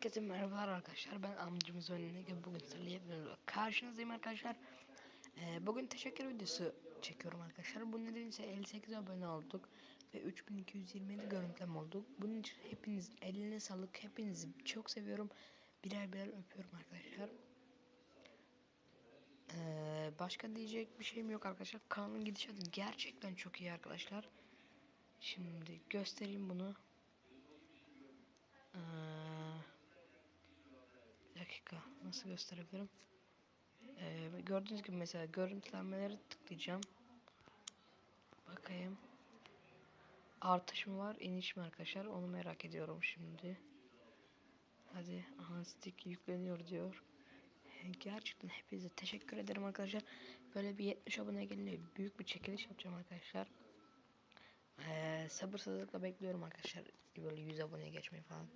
Herkese merhabalar arkadaşlar. Ben amcamız önüne bugün sizlerle karşınızdayım arkadaşlar. Ee, bugün teşekkür videosu çekiyorum arkadaşlar. Bu nedenle 58 abone olduk ve 3227 görüntüleme olduk. Bunun için hepinizin eline sağlık. Hepinizi çok seviyorum. Birer birer öpüyorum arkadaşlar. Ee, başka diyecek bir şeyim yok arkadaşlar. Kanalın gidişatı gerçekten çok iyi arkadaşlar. Şimdi göstereyim bunu. Ee, bir dakika nasıl gösterebilirim? Ee, gördüğünüz gibi mesela görüntülenmeleri tıklayacağım. Bakayım. Artış mı var, iniş mi arkadaşlar? Onu merak ediyorum şimdi. Hadi aha yükleniyor diyor. Gerçekten hepinize teşekkür ederim arkadaşlar. Böyle bir 70 abone gelince büyük bir çekiliş yapacağım arkadaşlar. Ee, sabırsızlıkla bekliyorum arkadaşlar. Böyle 100 abone geçmeyi falan.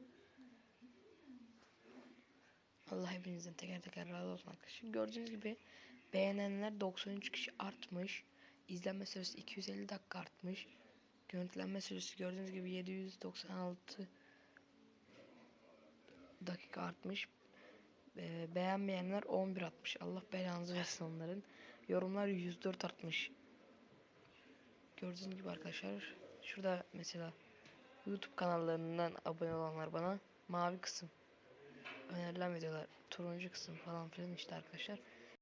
Allah hepinizden teker teker razı olsun arkadaşlar. Gördüğünüz gibi beğenenler 93 kişi artmış. İzlenme süresi 250 dakika artmış. Görüntülenme süresi gördüğünüz gibi 796 dakika artmış. Ee, beğenmeyenler 11 atmış. Allah belanızı versin onların. Yorumlar 104 artmış. Gördüğünüz gibi arkadaşlar şurada mesela YouTube kanallarından abone olanlar bana mavi kısım önerilen videolar turuncu kısım falan filan işte arkadaşlar